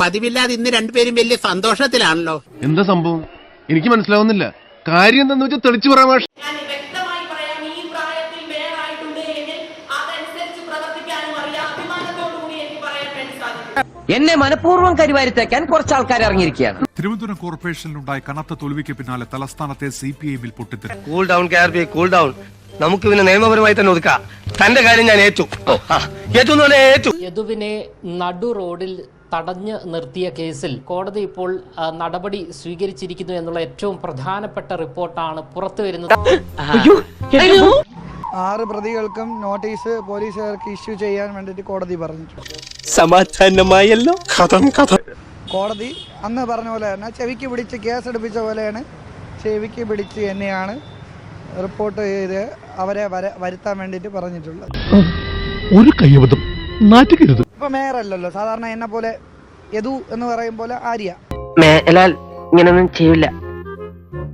പതിവില്ലാതെ ഇന്ന് രണ്ടുപേരും വലിയ സന്തോഷത്തിലാണല്ലോ. എന്താ സംഭവം? എനിക്ക് മനസ്സിലാവുന്നില്ല. കാര്യം എന്താന്ന് വെച്ചാൽ തെളിച്ചു പറയാൻ ഞാൻ വ്യക്തമായി പറയാം ഈ പ്രായത്തിൽ മേയറായിട്ടുണ്ട് എങ്കിൽ അതനുസരിച്ച് പ്രവർത്തിക്കാനും അറിയാം. അഭിമാനത്തോടുകൂടി എനിക്ക് പറയാൻ വേണ്ടി സാധിക്കും. എന്നെ മനഃപൂർവം കരിവാരിത്തേക്കാൻ കുറച്ച് ആൾക്കാർ ഇറങ്ങിയിരിക്കുകയാണ്. തിരുവനന്തപുരം കോർപ്പറേഷനിലുണ്ടായ കനത്ത തോൽവിക്ക് പിന്നാലെ തലസ്ഥാനത്തെ സി പി ഐ പൊട്ടിത്തെറി. Cool down K R P cool down നമുക്ക് പിന്നെ നിയമപരമായി തന്നെ ഒതുക്കാം. തന്റെ കാര്യം ഞാൻ ഏറ്റു. ഏറ്റു. യദുവിനെ നടു റോഡിൽ തടഞ്ഞു നിർത്തിയ കേസിൽ കോടതി ഇപ്പോൾ നടപടി സ്വീകരിച്ചിരിക്കുന്നു എന്നുള്ള ഏറ്റവും പ്രധാനപ്പെട്ട റിപ്പോർട്ടാണ് പുറത്തു വരുന്നത്. ആറ് പ്രതികൾക്കും നോട്ടീസ് പോലീസുകാർക്ക് ഇഷ്യൂ ചെയ്യാൻ വേണ്ടിയിട്ട് കോടതി പറഞ്ഞിട്ടുണ്ട്. സമാധാനമായല്ലോ? കോടതി അന്ന് പറഞ്ഞ പോലെ തന്നെ ചെവിക്ക് പിടിച്ച് കേസെടുപ്പിച്ച പോലെയാണ് ചെവിക്ക് പിടിച്ച് എന്നെയാണ് റിപ്പോർട്ട് ചെയ്ത് അവരെ വരെ വരുത്താൻ വേണ്ടിയിട്ട് പറഞ്ഞിട്ടുള്ളത്. ഒരു കൈവതം നാറ്റുകരുത്. ഇപ്പൊ മേയർ അല്ലല്ലോ സാധാരണ എന്നെ പോലെ യദു എന്ന് പറയും പോലെ ആര്യ. മേലാൽ ഇങ്ങനൊന്നും ചെയ്യില്ല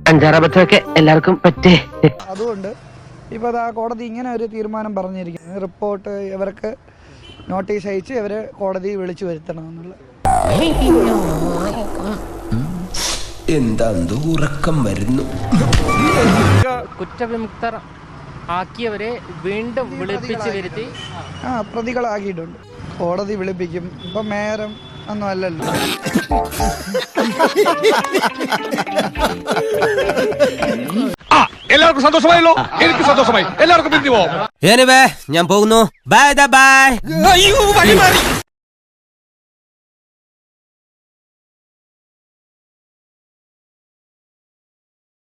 അഞ്ചാറബദ്ധമൊക്കെ എല്ലാവർക്കും പറ്റേ. അതുകൊണ്ട് ഇപ്പൊ അതാ കോടതി ഇങ്ങനെ ഒരു തീരുമാനം പറഞ്ഞിരിക്കുന്നത് റിപ്പോർട്ട് ഇവർക്ക് നോട്ടീസ് അയച്ച് ഇവരെ കോടതി വിളിച്ചു വരുത്തണമെന്നുള്ളത് എന്താ ഉറക്കം വരുന്നു. കുറ്റവിമുക്തർ ആക്കിയവരെ വീണ്ടും വിളിപ്പിച്ചു വരുത്തി. ആ പ്രതികളാക്കിയിട്ടുണ്ട്. കോടതി വിളിപ്പിക്കും. ഇപ്പൊ മേരം ഒന്നും അല്ലല്ലോ. എല്ലാവർക്കും സന്തോഷമായല്ലോ. എനിക്ക് സന്തോഷമായി. എല്ലാവർക്കും ഞാൻ പോകുന്നു. Bye bye